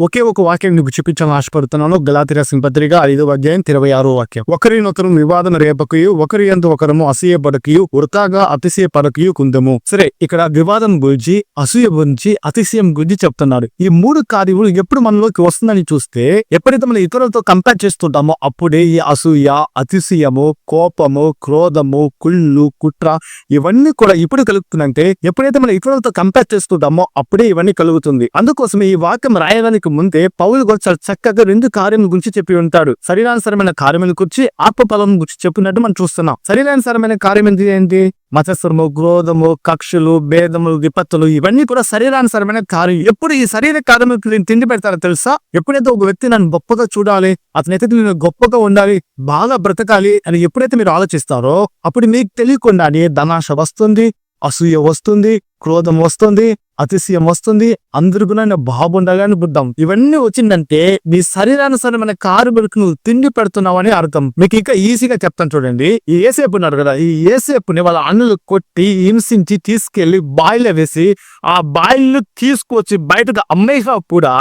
ఒకే ఒక వాక్యం నీకు చూపించాలని ఆశపడుతున్నాను. గలాతి రాసిన పత్రిక అధ్యాయం ఇరవై ఆరో వాక్యం. ఒకరినొకరు వివాదన రేపకయు ఒకరి ఎందు ఒకరము అసూయ పడకయు వృతాగా అతిశయ పడకయు కుందము. సరే ఇక్కడ వివాదం గురించి అసూయ గురించి అతిశయం గురించి చెప్తున్నారు. ఈ మూడు కార్యములు ఎప్పుడు మనలోకి వస్తుందని చూస్తే ఎప్పుడైతే మనం ఇతరులతో కంపేర్ చేస్తుంటామో. అప్పుడే ఈ అసూయ అతిశయము కోపము క్రోధము కుళ్ళు కుట్ర ఇవన్నీ కూడా ఇప్పుడు కలుగుతుందంటే ఎప్పుడైతే మనం ఇతరులతో కంపేర్ చేస్తుంటామో. అప్పుడే ఇవన్నీ కలుగుతుంది. అందుకోసమే ఈ వాక్యం రాయడానికి ముందే పౌలు కూడా చాలా చక్కగా రెండు కార్యం గురించి చెప్పి ఉంటాడు. శరీరానుసరమైన కార్యముల గురించి ఆత్మఫలం గురించి చెప్పినట్టు మనం చూస్తున్నాం. శరీరానుసరమైన కార్యం ఏంటి ఏంటి మతస్వరము క్రోధము కక్షలు భేదములు విపత్తులు ఇవన్నీ కూడా శరీరానుసరమైన కార్యం. ఎప్పుడు ఈ శరీర కార్యములకు నేను తిండి పెడతారో తెలుసా? ఎప్పుడైతే ఒక వ్యక్తి నన్ను గొప్పగా చూడాలి అతనైతే నేను గొప్పగా ఉండాలి బాగా బ్రతకాలి అని ఎప్పుడైతే మీరు ఆలోచిస్తారో అప్పుడు మీకు తెలియకుండానే ధనాశ వస్తుంది అసూయ వస్తుంది క్రోధం వస్తుంది అతిశయం వస్తుంది అందరు కూడా నేను బాగుండాలని బుద్ధం ఇవన్నీ వచ్చిందంటే మీ శరీరానుసరమైన కార్మికులకు నువ్వు తిండి పెడుతున్నావని అర్థం. మీకు ఇంకా ఈజీగా చెప్తాను చూడండి. ఈ ఏసేపు ఉన్నారు కదా ఈ ఏసేపుని వాళ్ళ అన్నులు కొట్టి హింసించి తీసుకెళ్ళి బాయిలో వేసి ఆ బాయిల్ తీసుకొచ్చి బయటకు అమ్మేసా కూడా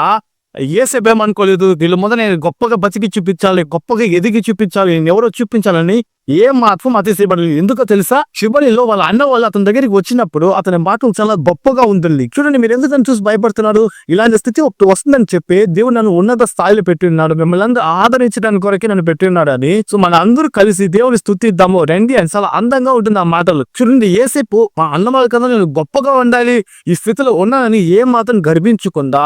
ఏసేపేమనుకోలేదు వీళ్ళు వీళ్ళ ముందు నేను గొప్పగా బతికి చూపించాలి గొప్పగా ఎదిగి చూపించాలి నేను ఎవరో చూపించాలని ఏ మాత్రం అతిశయపడలేదు ఎందుకో తెలుసా? శిబలిలో వాళ్ళ అన్న వాళ్ళు అతని దగ్గరికి వచ్చినప్పుడు అతని మాటలు చాలా గొప్పగా ఉంటుంది. చూడండి మీరు ఎందుకని చూసి భయపడుతున్నారు? ఇలాంటి స్థితి ఒకటి వస్తుందని చెప్పి దేవుడు నన్ను ఉన్నత స్థాయిలో పెట్టి ఉన్నాడు. మిమ్మల్ని అందరూ ఆదరించడానికి కొరకే నన్ను పెట్టి ఉన్నాడు అని. సో మన అందరూ కలిసి దేవుని స్థుతిద్దాము. రండి అని చాలా అందంగా ఉంటుంది ఆ మాటలు. చూడండి ఏసేపు మా అన్నమాల కదా నేను గొప్పగా ఉండాలి ఈ స్థితిలో ఉన్నానని ఏ మాత్రం గర్భించకుండా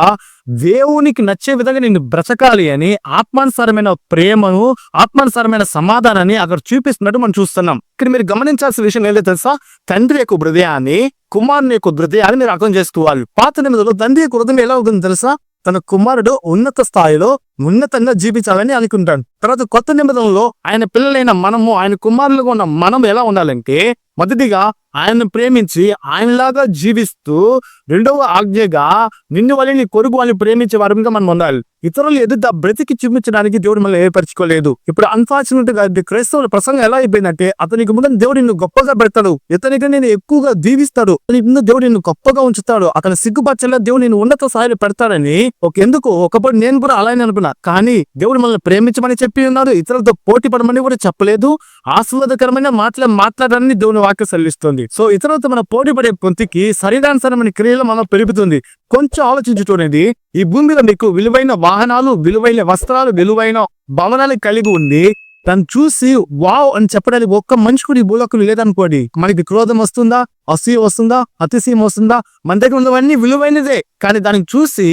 దేవునికి నచ్చే విధంగా నేను బ్రతకాలి అని ఆత్మానుసారమైన ప్రేమను ఆత్మానుసారమైన సమాధానాన్ని అక్కడ చూపిస్తున్నట్టు మనం చూస్తున్నాం. ఇక్కడ మీరు గమనించాల్సిన విషయం ఏంటో తెలుసా? తండ్రి యొక్క హృదయాన్ని కుమారుని యొక్క హృదయాన్ని మీరు అర్థం చేసుకోవాలి. పాత నిమిదంలో తండ్రి యొక్క హృదయం ఎలా ఉంటుంది తెలుసా? తన కుమారుడు ఉన్నత స్థాయిలో ఉన్నతంగా జీవించాలని అనుకుంటాడు. తర్వాత కొత్త నిబంధనలో ఆయన పిల్లలైన మనము ఆయన కుమారులుగా ఉన్న మనం ఎలా ఉండాలంటే మొదటిగా ఆయనను ప్రేమించి ఆయనలాగా జీవిస్తూ రెండవ ఆజ్ఞగా నిన్ను వల్ల నీ కొరుగు వాళ్ళని ప్రేమించే వారంగా మనం ఉండాలి. ఇతరులు ఎదుట బ్రతికి చూపించడానికి దేవుడు మనం ఏర్పరచుకోలేదు. ఇప్పుడు అన్ఫార్చునేట్గా క్రైస్తవుల ప్రసంగం ఎలా అయిపోయిందంటే అతనికి ముందు దేవుడు నిన్ను గొప్పగా పెడతాడు. ఇతనికి నేను ఎక్కువగా దీవిస్తాడు. అతనికి ముందు దేవుడు నిన్ను గొప్పగా ఉంచుతాడు. అతని సిగ్గుపరచలా దేవుడు నేను ఉన్నత స్థాయిలో పెడతాడని ఒక ఎందుకు ఒకప్పుడు నేను కూడా అలానే అనుకున్నా కానీ దేవుడు మనల్ని ప్రేమించమని చెప్పి ఉన్నారు ఇతరులతో పోటీ పడమని కూడా చెప్పలేదు. ఆశీర్వాదకరమైన మాటలు మాట్లాడాలని దేవుని వాక్య సెలవిస్తుంది. సో ఇతరులతో మనం పోటీ పడే పొంతికి శరీరానుసరమైన క్రియలు మనం పెరుగుతుంది. కొంచెం ఆలోచించుటనేది ఈ ఈ భూమిలో మీకు విలువైన వాహనాలు విలువైన వస్త్రాలు విలువైన భవనాలు కలిగి ఉంది తను చూసి వావ్ అని చెప్పడానికి ఒక్క మనిషి కూడా ఈ భూలోకం లేదనుకోండి. మనకి క్రోధం వస్తుందా? అసూయ వస్తుందా? అతిశయం వస్తుందా? మన దగ్గర ఉన్నవన్నీ విలువైనదే. కానీ దానికి చూసి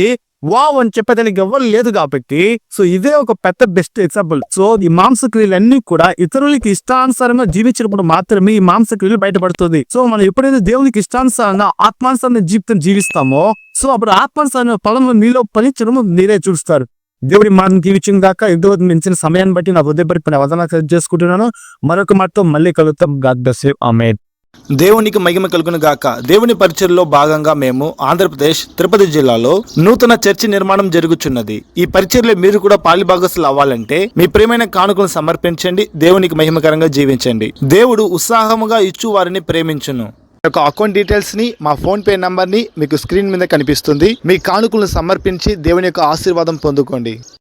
వావ్ అని చెప్పేదానికి ఎవరు లేదు కాబట్టి సో ఇదే ఒక పెద్ద బెస్ట్ ఎగ్జాంపుల్ సో ఈ మాంసక్రియలన్నీ కూడా ఇతరులకి ఇష్టానుసారంగా జీవించినప్పుడు మాత్రమే ఈ మాంసక్రియలు బయటపడుతుంది. సో మనం ఎప్పుడైతే దేవునికి ఇష్టానుసారంగా ఆత్మానుసారమైన జీవితం జీవిస్తామో సో అప్పుడు ఆత్మానుసారమైన పదము మీలో ఫలించడం మీరే చూస్తారు. దేవుడి మనం జీవించిన దాకా ఇంతవరకు మించిన సమయాన్ని బట్టి నా హృదయపరి వదన చేసుకుంటున్నాను మరొక మాటతో మళ్ళీ కలుగుతాం గాడ్ బ్లెస్ యు దేవునికి మహిమ కలుగును గాక. దేవుని పరిచయలో భాగంగా మేము ఆంధ్రప్రదేశ్ తిరుపతి జిల్లాలో నూతన చర్చి నిర్మాణం జరుగుచున్నది. ఈ పరిచయలో మీరు కూడా పాలిభాగస్తులు అవ్వాలంటే మీ ప్రేమైన కానుకలను సమర్పించండి దేవునికి మహిమకరంగా జీవించండి. దేవుడు ఉత్సాహముగా ఇచ్చు వారిని ప్రేమించును. యొక్క అకౌంట్ డీటెయిల్స్ని మా ఫోన్ పే నంబర్ని మీకు స్క్రీన్ మీద కనిపిస్తుంది. మీ కానుకలను సమర్పించి దేవుని యొక్క ఆశీర్వాదం పొందుకోండి.